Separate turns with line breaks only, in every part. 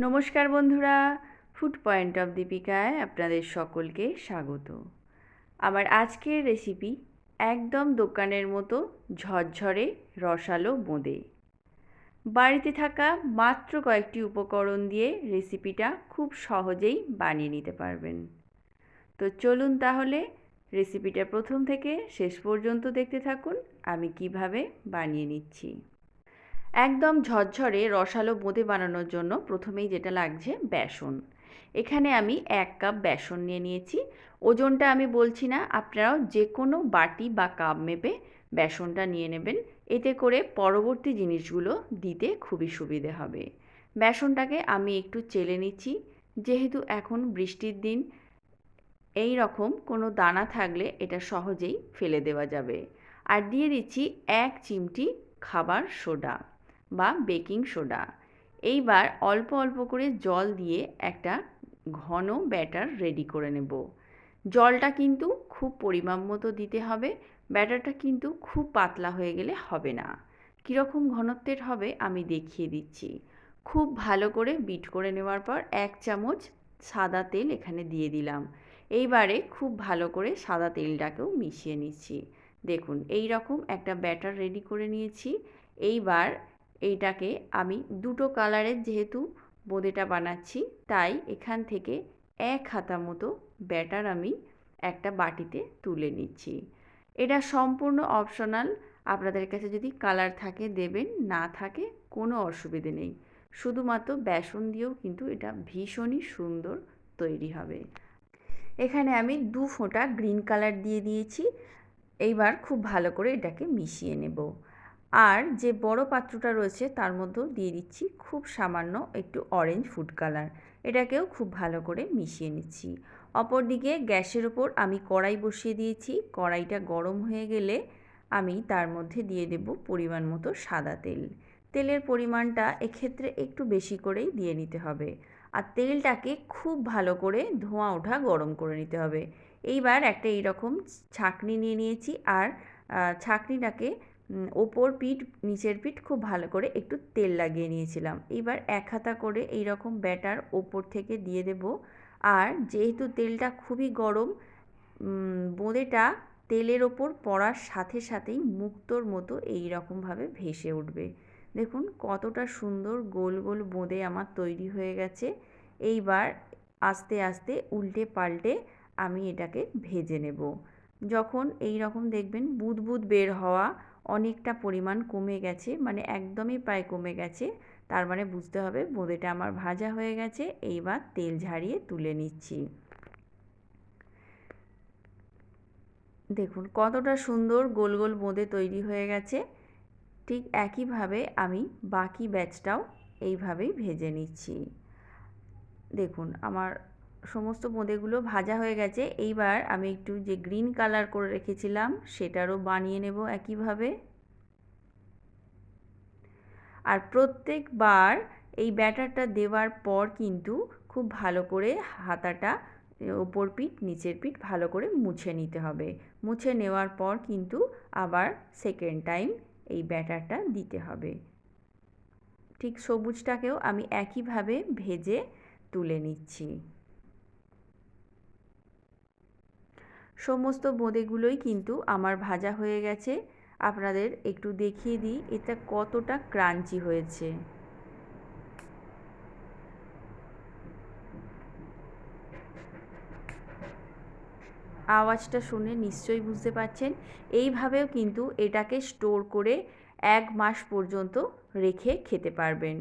নমস্কার বন্ধুরা food point of দীপিকায় আপনাদের সকলকে স্বাগত। আমার আজকের রেসিপি একদম দোকানের মতো ঝরঝরে রসালো বোঁদে। বাড়িতে থাকা মাত্র কয়েকটি উপকরণ দিয়ে রেসিপিটা খুব সহজেই বানিয়ে নিতে পারবেন। তো চলুন তাহলে রেসিপিটা প্রথম থেকে শেষ পর্যন্ত দেখতে থাকুন, আমি কীভাবে বানিয়ে নিচ্ছি। একদম ঝরঝরে রসালো বোঁদে বানানোর জন্য প্রথমেই যেটা লাগছে বেসন। এখানে আমি এক কাপ বেসন নিয়ে নিয়েছি। ওজনটা আমি বলছি না, আপনারাও যে কোনো বাটি বা কাপ মেপে বেসনটা নিয়ে নেবেন। এতে করে পরবর্তী জিনিসগুলো দিতে খুবই সুবিধে হবে। বেসনটাকে আমি একটু চেলে নিচ্ছি। যেহেতু এখন বৃষ্টির দিন, এই রকম কোনো দানা থাকলে এটা সহজেই ফেলে দেওয়া যাবে। আর দিয়ে দিচ্ছি এক চিমটি খাবার সোডা। বা বেকিং সোডা। এইবার অল্প অল্প করে জল দিয়ে একটা ঘন ব্যাটার রেডি করে নেব। জলটা কিন্তু খুব পরিমাণ মতো দিতে হবে, ব্যাটারটা কিন্তু খুব পাতলা হয়ে গেলে হবে না। কীরকম ঘনত্বের হবে আমি দেখিয়ে দিচ্ছি। খুব ভালো করে বিট করে নেওয়ার পর এক চামচ সাদা তেল এখানে দিয়ে দিলাম। এইবারে খুব ভালো করে সাদা তেলটাকেও মিশিয়ে নিচ্ছি। দেখুন এই রকম একটা ব্যাটার রেডি করে নিয়েছি। এইবার এইটাকে আমি দুটো কালারের যেহেতু বোঁদেটা বানাচ্ছি, তাই এখান থেকে এক হাতা মতো ব্যাটার আমি একটা বাটিতে তুলে নিচ্ছি। এটা সম্পূর্ণ অপশনাল, আপনাদের কাছে যদি কালার থাকে দেবেন, না থাকে কোনো অসুবিধে নেই। শুধুমাত্র বেসন দিয়েও কিন্তু এটা ভীষণই সুন্দর তৈরি হবে। এখানে আমি দু ফোঁটা গ্রিন কালার দিয়ে দিয়েছি, এইবার খুব ভালো করে এটাকে মিশিয়ে নেব। আর যে বড় পাত্রটা রয়েছে তার মধ্যেও দিয়ে দিচ্ছি খুব সামান্য একটু অরেঞ্জ ফুড কালার এটাকেও খুব ভালো করে মিশিয়ে নিচ্ছি। অপরদিকে গ্যাসের ওপর আমি কড়াই বসিয়ে দিয়েছি। কড়াইটা গরম হয়ে গেলে আমি তার মধ্যে দিয়ে দেব পরিমাণ মতো সাদা তেল। তেলের পরিমাণটা এক্ষেত্রে একটু বেশি করেই দিয়ে নিতে হবে। আর তেলটাকে খুব ভালো করে ধোঁয়া ওঠা গরম করে নিতে হবে। এইবার একটা এইরকম ছাঁকনি নিয়ে নিয়েছি। আর ছাঁকনিটাকে ওপর পিঠ, নিচের পিঠ খুব ভালো করে একটু তেল লাগিয়ে নিয়েছিলাম। এবার এক হাতা করে এই রকম ব্যাটার ওপর থেকে দিয়ে দেব। আর যেহেতু তেলটা খুবই গরম বোঁদেটা তেলের ওপর পড়ার সাথে সাথেই মুক্তোর মতো এই রকমভাবে ভেসে উঠবে। দেখুন কতটা সুন্দর গোল গোল বোঁদে আমার তৈরি হয়ে গেছে। এইবার আস্তে আস্তে উল্টে পাল্টে আমি এটাকে ভেজে নেব। যখন এই রকম দেখবেন বুদবুদ বের হওয়া অনেকটা পরিমাণ কমে গেছে মানে একদমই প্রায় কমে গেছে। তার মানে বুঝতে হবে বোঁদেটা আমার ভাজা হয়ে গেছে, এইবার তেল ঝারিয়ে তুলে নিচ্ছি। দেখুন কতটা সুন্দর গোল গোল বোঁদে তৈরি হয়ে গেছে। ঠিক একইভাবে আমি বাকি ব্যাচটাও এইভাবেই ভেজে নিচ্ছি। দেখুন আমার সমস্ত বোঁদেগুলো ভাজা হয়ে গেছে। এইবার আমি একটু যে গ্রিন কালার করে রেখেছিলাম, সেটারও বানিয়ে নেব একইভাবে। আর প্রত্যেকবার এই ব্যাটারটা দেওয়ার পর কিন্তু খুব ভালো করে হাতাটা ওপর পিঠ, নিচের পিঠ ভালো করে মুছে নিতে হবে। মুছে নেওয়ার পর কিন্তু আবার সেকেন্ড টাইম এই ব্যাটারটা দিতে হবে। ঠিক সবুজটাকেও আমি একইভাবে ভেজে তুলে নিচ্ছি। সমস্ত বোঁদেগুলোই কিন্তু আমার ভাজা হয়ে গেছে। আপনাদের একটু দেখিয়ে দিই, এটা কতটা ক্রাঞ্চি হয়েছে। আওয়াজটা শুনে নিশ্চয়ই বুঝতে পারছেন, এইভাবেও কিন্তু এটাকে স্টোর করে এক মাস পর্যন্ত রেখে খেতে পারবেন।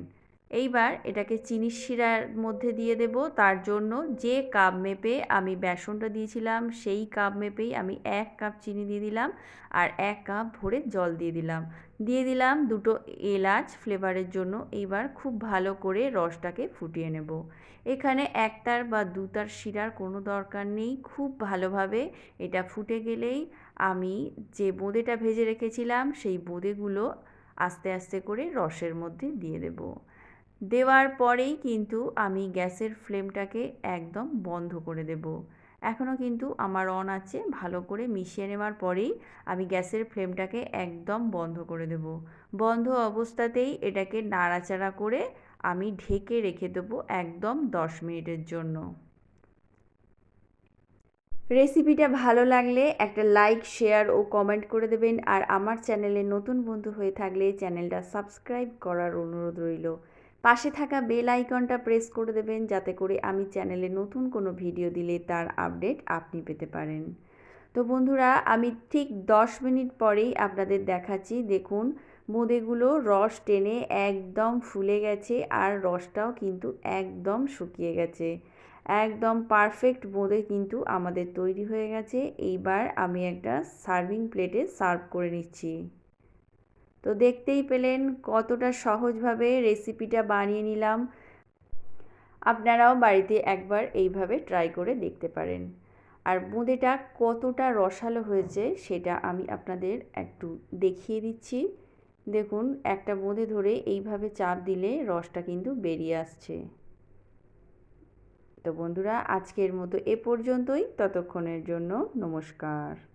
এইবার এটাকে চিনির শিরার মধ্যে দিয়ে দেব। তার জন্য যে কাপ মেপে আমি বেসনটা দিয়েছিলাম, সেই কাপ মেপেই আমি এক কাপ চিনি দিয়ে দিলাম আর এক কাপ ভরে জল দিয়ে দিলাম। দিয়ে দিলাম দুটো এলাচ ফ্লেভারের জন্য। এইবার খুব ভালো করে রসটাকে ফুটিয়ে নেব। এখানে একতার বা দুতার শিরার কোনো দরকার নেই। খুব ভালোভাবে এটা ফুটে গেলেই আমি যে বোঁদেটা ভেজে রেখেছিলাম, সেই বোঁদেগুলো আস্তে আস্তে করে রসের মধ্যে দিয়ে দেবো। দেওয়ার পরেই কিন্তু আমি গ্যাসের ফ্লেমটাকে একদম বন্ধ করে দেব। এখনও কিন্তু আমার অন আছে, ভালো করে মিশিয়ে নেওয়ার পরেই আমি গ্যাসের ফ্লেমটাকে একদম বন্ধ করে দেব। বন্ধ অবস্থাতেই এটাকে নাড়াচাড়া করে আমি ঢেকে রেখে দেবো একদম দশ মিনিটের জন্য। রেসিপিটা ভালো লাগলে একটা লাইক, শেয়ার ও কমেন্ট করে দেবেন। আর আমার চ্যানেলে নতুন বন্ধু হয়ে থাকলে চ্যানেলটা সাবস্ক্রাইব করার অনুরোধ রইল। পাশে থাকা বেল আইকনটা প্রেস করে দেবেন যাতে করে আমি চ্যানেলে নতুন কোনো ভিডিও দিলে তার আপডেট আপনি পেতে পারেন। তো বন্ধুরা, আমি ঠিক দশ মিনিট পরেই আপনাদের দেখাচ্ছি। দেখুন বোঁদেগুলো রস টেনে একদম ফুলে গেছে আর রসটাও কিন্তু একদম শুকিয়ে গেছে। একদম পারফেক্ট বোঁদে কিন্তু আমাদের তৈরি হয়ে গেছে। এইবার আমি একটা সার্ভিং প্লেটে সার্ভ করে নিচ্ছি। তো দেখতেই পেলেন কতটা সহজভাবে রেসিপিটা বানিয়ে নিলাম। আপনারাও বাড়িতে একবার এইভাবে ট্রাই করে দেখতে পারেন। আর বোঁদেটা কতটা রসালো হয়েছে সেটা আমি আপনাদের একটু দেখিয়ে দিচ্ছি। দেখুন, একটা বোঁদে ধরে এইভাবে চাপ দিলে রসটা কিন্তু বেরিয়ে আসছে। তো বন্ধুরা, আজকের মতো এ পর্যন্তই। ততক্ষণের জন্য নমস্কার।